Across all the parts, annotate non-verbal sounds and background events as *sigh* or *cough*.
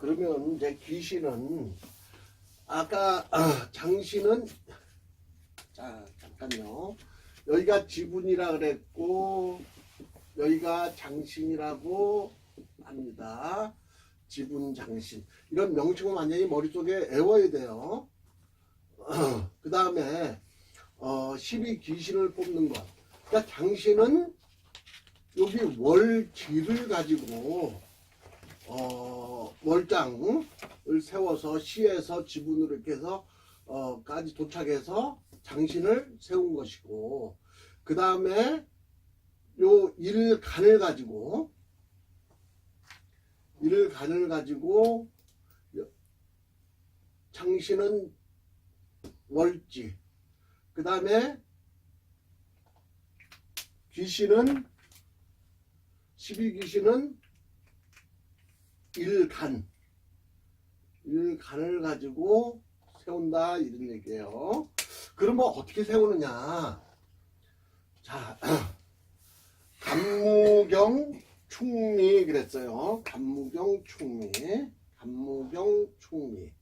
그러면 이제 귀신은 아까 아, *clears throat* 장신은 자 잠깐요. 여기가 지분이라 그랬고 여기가 장신이라고 합니다. 지분 장신 이런 명칭은 완전히 머릿속에 외워야 돼요. *clears throat* 그 다음에 어, 12 귀신을 뽑는 것. 그러니까 장신은 여기 월기를 가지고 어, 월장을 세워서 시에서 지분으로 이렇게 해서 어, 까지 도착해서 장신을 세운 것이고 그 다음에 요 일간을 가지고 일간을 가지고 장신은 월지 그 다음에 귀신은 12귀신은 일간. 일간을 가지고 세운다 이런 얘기예요. 그러면 어떻게 세우느냐? 자 *clears throat* 감무경 충미 그랬어요. 감무경 충미 감무경 충미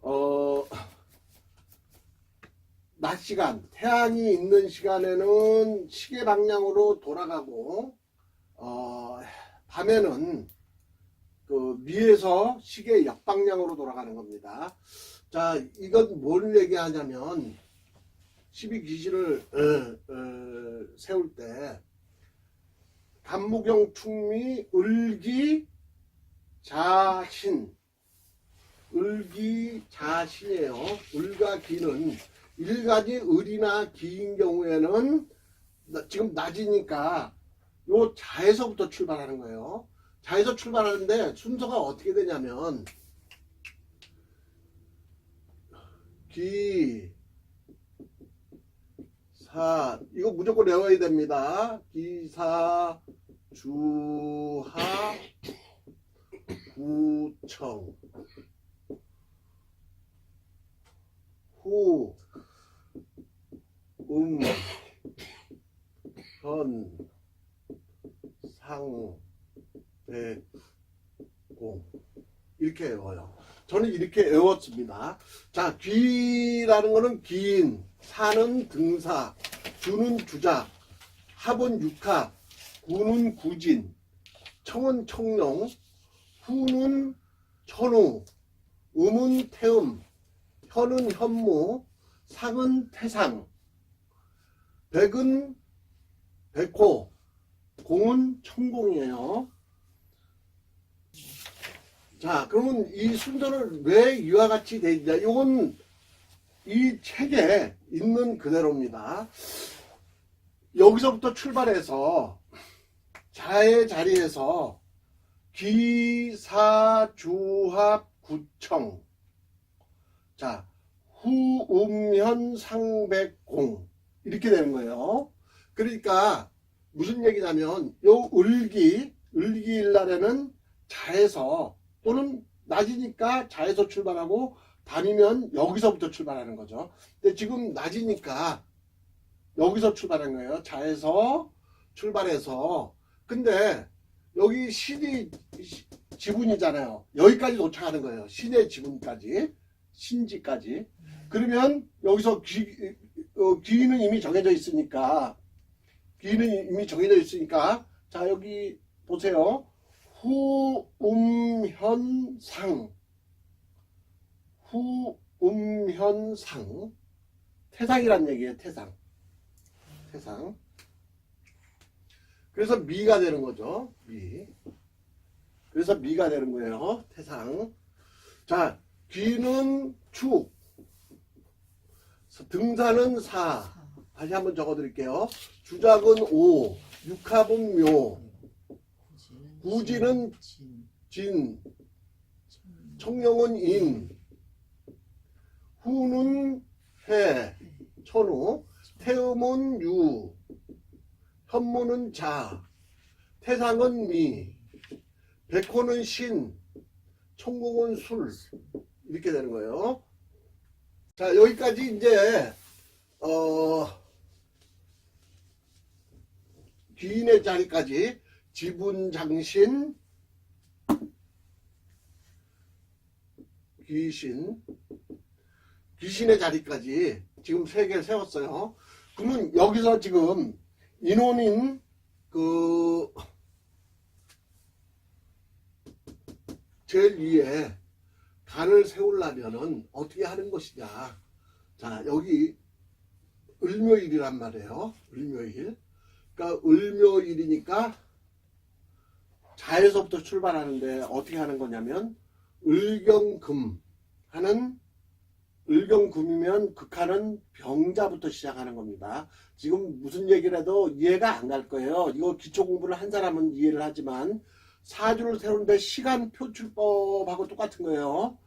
어, 낮 시간, 태양이 있는 시간에는 시계 방향으로 돌아가고, 어, 밤에는 그 미에서 시계 역방향으로 돌아가는 겁니다. 자, 이건 뭘 얘기하냐면, 12기지를 어, 어, 세울 때, 간무경 충미 을기 자신 을기 자신이에요. 을과 기는 일간이 을이나 기인 경우에는 나- 지금 낮이니까 요 자에서부터 출발하는 거예요. 자에서 출발하는데 순서가 어떻게 되냐면 기, 사, 이거 무조건 외워야 됩니다. 기사, 주하, 구청, 후, 음, 현, 상, 백, 공 이렇게 외워요. 저는 이렇게 외웠습니다. 자, 귀라는 거는 기인, 사는 등사, 주는 주작, 합은 육합, 구는 구진, 청은 청룡, 후는 천우, 음은 태음, 현은 현무, 상은 태상, 백은 백호, 공은 천공이에요. 자, 그러면 이 순서를 왜 이와 같이 돼 있냐? 이건 이 책에 있는 그대로입니다. 여기서부터 출발해서 자의 자리에서 기사주합 구청 자 후음현 상백공 이렇게 되는 거예요. 그러니까 무슨 얘기냐면 요 을기 을기일 날에는 자에서 또는 낮이니까 자에서 출발하고 밤이면 여기서부터 출발하는 거죠. 근데 지금 낮이니까 여기서 출발한 거예요. 자에서 출발해서 근데 여기 신이 시- 지분이잖아요. 여기까지 도착하는 거예요. 신의 지분까지 신지까지. 그러면 여기서 귀, 어, 귀는 이미 정해져 있으니까 귀는 이미 정해져 있으니까 자 여기 보세요. 후음현상 후음현상 태상이란 얘기예요. 태상 태상 그래서 미가 되는 거죠. 미 그래서 미가 되는 거예요. 태상 자 귀는 축 등산은 사 다시 한번 적어 드릴게요. 주작은 오 육합은 묘 구지는 진, 청룡은 인, 후는 해, 천우, 태음은 유, 현무는 자, 태상은 미, 백호는 신, 천공은 술 이렇게 되는 거예요. 자 여기까지 이제 어 귀인의 자리까지 지분 장신 귀신, 귀신의 자리까지 지금 세 개를 세웠어요. 그러면 여기서 지금 인원인 그 제일 위에 간을 세우려면은 어떻게 하는 것이냐. 자, 여기 을묘일이란 말이에요. 을묘일. 그러니까 을묘일이니까 자에서부터 출발하는데 어떻게 하는 거냐면 을경금 하는 을경금이면 극하는 병자부터 시작하는 겁니다. 지금 무슨 얘기를 해도 이해가 안 갈 거예요. 이거 기초 공부를 한 사람은 이해를 하지만 사주를 세우는데 시간 표출법하고 똑같은 거예요.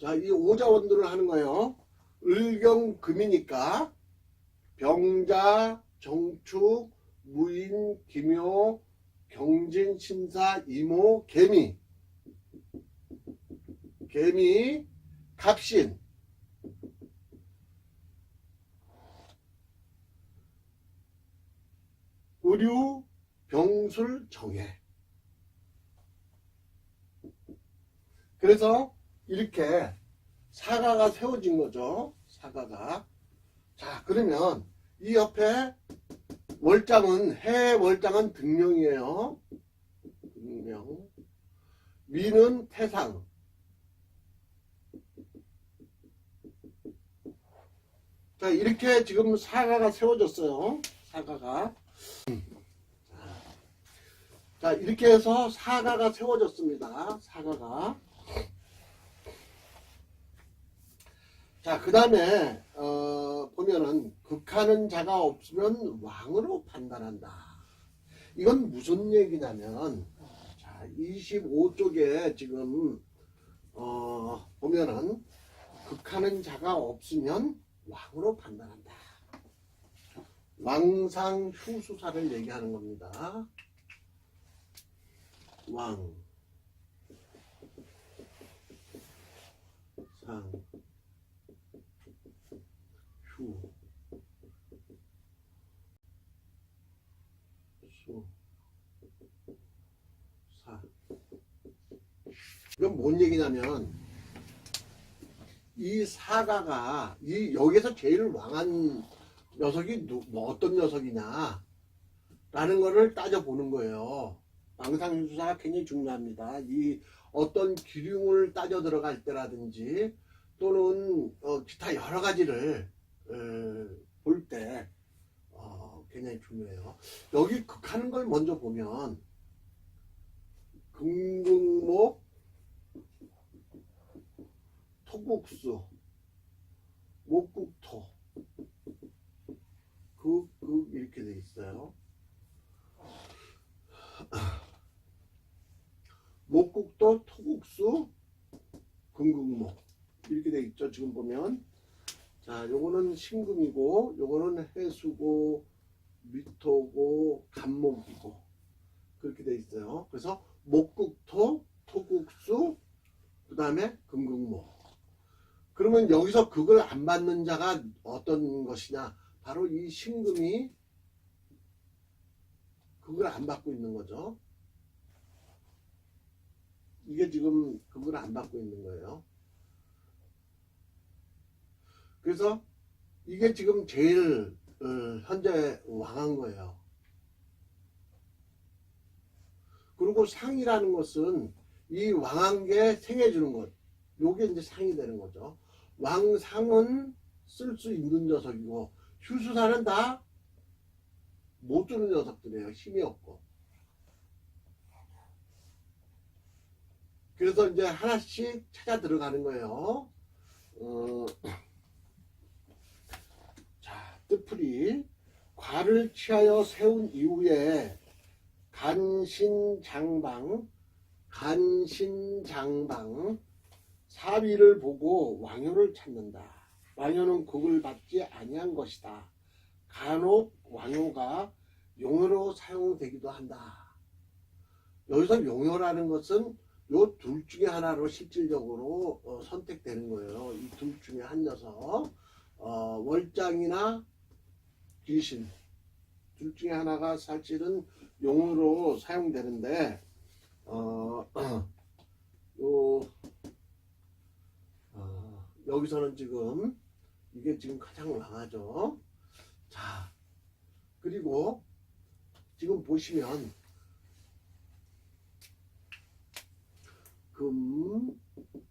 자, 이 오자원들을 하는 거예요. 을경금이니까 병자, 정축, 무인, 기묘, 경진, 심사, 이모, 개미. 개미, 갑신. 의류, 병술, 정해. 그래서 이렇게 사과가 세워진 거죠. 사과가. 자, 그러면 이 옆에 월장은 해 월장은 등령이에요. 등령. 미는 태상. 자, 이렇게 지금 사과가 세워졌어요. 사과가. 자, 이렇게 해서 사과가 세워졌습니다. 사과가. 자, 그 다음에, 어, 보면은, 극하는 자가 없으면 왕으로 판단한다. 이건 무슨 얘기냐면, 자, 25쪽에 지금, 어, 보면은, 극하는 자가 없으면 왕으로 판단한다. 왕상 휴수사를 얘기하는 겁니다. 왕, 상, 휴, 수, 사. 이건 뭔 얘기냐면, 이 사가가, 이, 여기서 제일 왕한 녀석이 누, 뭐 어떤 녀석이냐, 라는 거를 따져보는 거예요. 망상유수사가 굉장히 중요합니다. 이 어떤 기륭을 따져 들어갈 때라든지, 또는 어, 기타 여러 가지를 볼때 어, 굉장히 중요해요. 여기 극하는 걸 먼저 보면 금극목 토국수 목국토 극 극 이렇게 돼 있어요. 목국도 토국수 금극목 이렇게 돼 있죠. 지금 보면 자, 요거는 신금이고 요거는 해수고 미토고 간목이고 그렇게 돼 있어요. 그래서 목국토, 토국수, 그 다음에 금극목. 그러면 여기서 그걸 안 받는 자가 어떤 것이냐? 바로 이 신금이 그걸 안 받고 있는 거죠. 이게 지금 그걸 안 받고 있는 거예요. 그래서 이게 지금 제일 어, 현재 왕한 거예요. 그리고 상이라는 것은 이 왕한 게 생해 주는 것. 요게 이제 상이 되는 거죠. 왕상은 쓸 수 있는 녀석이고 휴수사는 다 못 주는 녀석들이에요. 힘이 없고. 그래서 이제 하나씩 찾아 들어가는 거예요. 어, *clears throat* 자, 뜻풀이 과를 취하여 세운 이후에 간신장방, 간신장방, 사위를 보고 왕효를 찾는다. 왕효는 국을 받지 아니한 것이다. 간혹 왕효가 용어로 사용되기도 한다. 여기서 용어라는 것은 요 둘 중에 하나로 실질적으로 어, 선택되는 거예요. 이 둘 중에 한 녀석. 어, 월장이나 귀신. 둘 중에 하나가 사실은 용어로 사용되는데, 어, *clears throat* 요, 여기서는 지금 이게 지금 가장 강하죠. 자, 그리고 지금 보시면 금,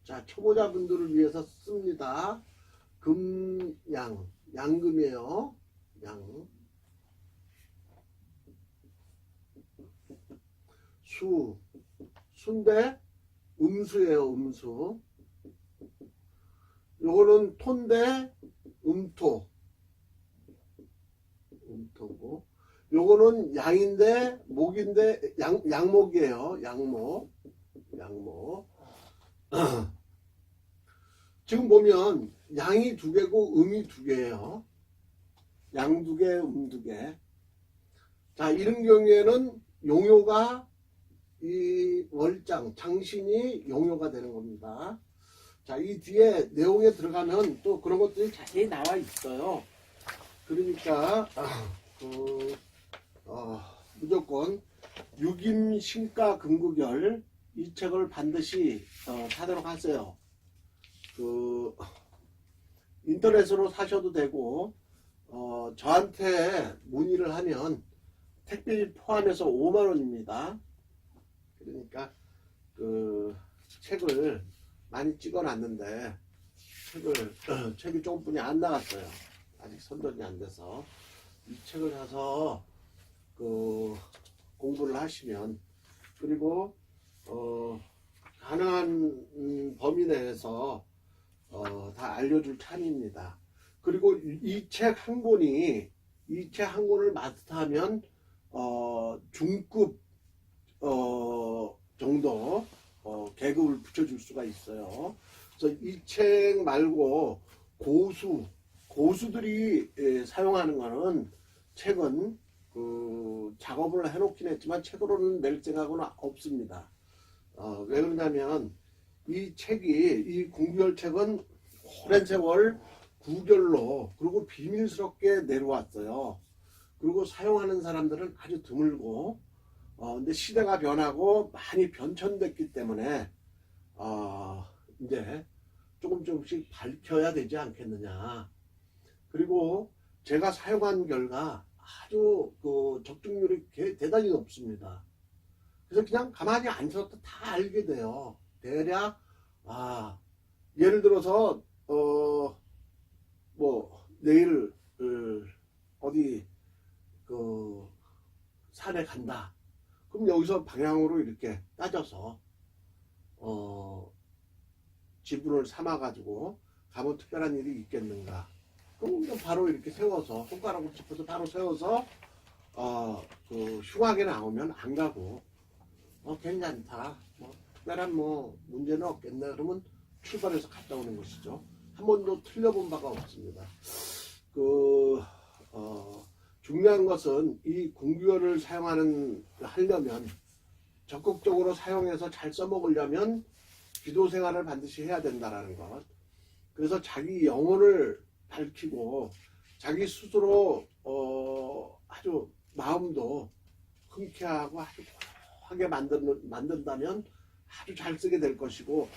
자, 초보자분들을 위해서 씁니다. 금, 양, 양금이에요. 양. 수, 수인데 음수예요, 음수. 요거는 토인데 음토. 음토고. 요거는 양인데 목인데 양 양목이에요. 양목. 양목. *clears throat* 지금 보면 양이 두 개고 음이 두 개예요. 양 두 개, 음 두 개. 자, 이런 경우에는 용요가 이 월장, 장신이 용요가 되는 겁니다. 자, 이 뒤에 내용에 들어가면 또 그런 것들이 자세히 나와 있어요. 그러니까, 아, 그, 어, 무조건 육임 신가 금구결 이 책을 반드시 어, 사도록 하세요. 그 인터넷으로 사셔도 되고 어, 저한테 문의를 하면 택배 포함해서 5만 원입니다. 그러니까 그 책을 많이 찍어놨는데 책을 *clears throat* 책이 조금뿐이 안 나갔어요. 아직 선전이 안 돼서 이 책을 사서 그 공부를 하시면 그리고 어, 가능한 음, 범위 내에서 어, 다 알려줄 참입니다. 그리고 이 책 한 권이 이 책 한 권을 마스터하면 어, 중급 어, 정도 어, 계급을 붙여줄 수가 있어요. 그래서 이 책 말고 고수 고수들이 예, 사용하는 거는 책은 그 작업을 해놓긴 했지만 책으로는 낼 생각은 없습니다. 어, 왜 그러냐면 이 책이 이 궁결 책은 오랜 세월 구결로 그리고 비밀스럽게 내려왔어요. 그리고 사용하는 사람들은 아주 드물고 어, 근데 시대가 변하고 많이 변천됐기 때문에 어, 이제 조금 조금씩 밝혀야 되지 않겠느냐. 그리고 제가 사용한 결과 아주 그 적중률이 개- 대단히 높습니다. 그래서 그냥 가만히 앉아서 다 알게 돼요. 대략 아 예를 들어서 어 뭐 내일 어, 어디 그 산에 간다. 그럼 여기서 방향으로 이렇게 따져서 어 지분을 삼아 가지고 가면 특별한 일이 있겠는가. 그럼 바로 이렇게 세워서 손가락으로 짚어서 바로 세워서 어 그 흉하게 나오면 안 가고 어 괜찮다. 뭐 특별한 뭐 문제는 없겠네. 그러면 출발해서 갔다 오는 것이죠. 한 번도 틀려본 바가 없습니다. 그 어, 중요한 것은 이 공규어를 사용하는 하려면 적극적으로 사용해서 잘 써먹으려면 기도 생활을 반드시 해야 된다라는 것. 그래서 자기 영혼을 밝히고 자기 스스로 어, 아주 마음도 흔쾌하고 아주 고요하게 만든, 만든다면 아주 잘 쓰게 될 것이고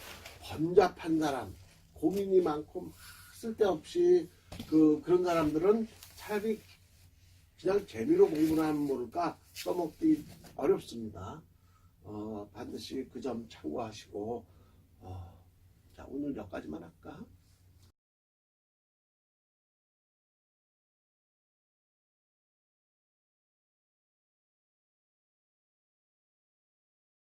번잡한 사람, 고민이 많고 막 쓸데없이 그 그런 사람들은 차라리 그냥 재미로 공부나 하면 모를까 써먹기 어렵습니다. 어, 반드시 그 점 참고하시고 어, 자 오늘 여기까지만 할까?